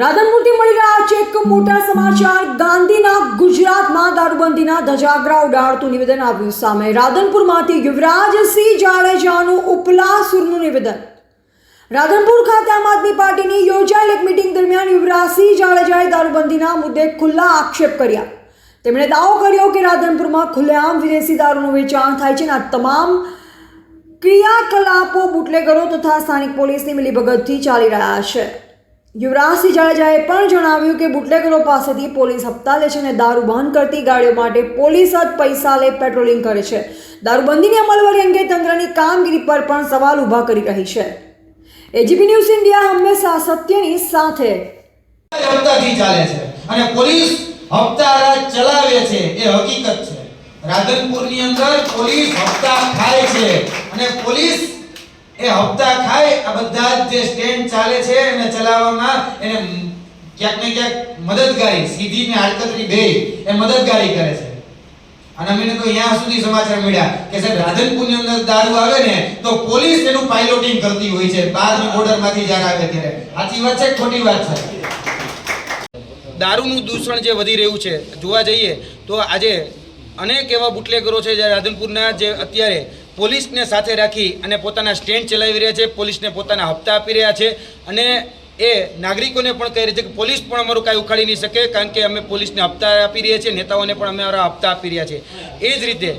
રાધનપુરથી મળી રહ્યા છે એક મોટા સમાચાર. ગાંધીના ગુજરાતમાં દારૂબંધીના ધજાગરા ઉડાડતું નિવેદન આવ્યું સામે. રાધનપુરમાંથી યુવરાજસિંહ જાડેજાનું ઉપલા સુરનું નિવેદન. રાધનપુર ખાતે આમ આદમી પાર્ટીની યોજાયેલ એક મિટિંગ દરમિયાન યુવરાજસિંહ જાડેજાએ દારૂબંધીના મુદ્દે ખુલ્લા આક્ષેપ કર્યા. તેમણે દાવો કર્યો કે રાધનપુરમાં ખુલ્લેઆમ વિદેશી દારૂનું વેચાણ થાય છે અને આ તમામ ક્રિયાકલાપો બુટલેગરો તથા સ્થાનિક પોલીસની મિલીભગતથી ચાલી રહ્યા છે. યુવરાજસિંહ જાડેજાએ પણ જણાવ્યું કે બુટલેગરો પાસેથી પોલીસ હપ્તા લે છે અને દારૂ કરતી ગાડીઓ માટે પોલીસ જ પૈસા લે પેટ્રોલિંગ કરે છે. દારૂબંધીની અમલવારી અંગે તંત્રની કામગીરી પર પણ સવાલ ઊભા કરી રહી છે. એજીપી ન્યૂઝ ઇન્ડિયા હંમેશા સત્યની સાથે. ચાલે છે અને પોલીસ હપ્તા ચલાવે છે, એ હકીકત છે. રાધનપુરની અંદર પોલીસ હપ્તા ખાય છે અને પોલીસ એ હપ્તા ખાય, આ બધા જે સ્ટેન્ડ ચાલે છે એને ચલાવવામાં એને ક્યાંક ને ક્યાંક મદદગારી, સીધી ને આડકતરી બે, એ મદદગારી કરે છે. અને અમને તો અહીંયા સુધી સમાચાર મળ્યા કે સાહેબ, રાધનપુરની અંદર દારૂ આવે ને, તો પોલીસ એનું પાઇલોટિંગ કરતી હોય છે, બહારની બોર્ડરમાંથી જ્યારે આવે ત્યારે. સાચી વાત છે ખોટી વાત છે? દારૂનું દૂષણ જે વધી રહ્યું છે, જોવા જઈએ તો આજે અનેક એવા બુટલેગરો છે જે રાધનપુરના જે અત્યારે પોલીસને સાથે રાખી અને પોતાના સ્ટેન્ડ ચલાવી રહ્યા છે, પોલીસને પોતાના હપ્તા આપી રહ્યા છે અને એ નાગરિકોને પણ કહી રહી છે કે પોલીસ પણ અમારું કાંઈ ઉખાડી નહીં શકે કારણ કે અમે પોલીસને હપ્તા આપી રહ્યા છીએ, નેતાઓને પણ અમે અમારા હપ્તા આપી રહ્યા છીએ. એ જ રીતે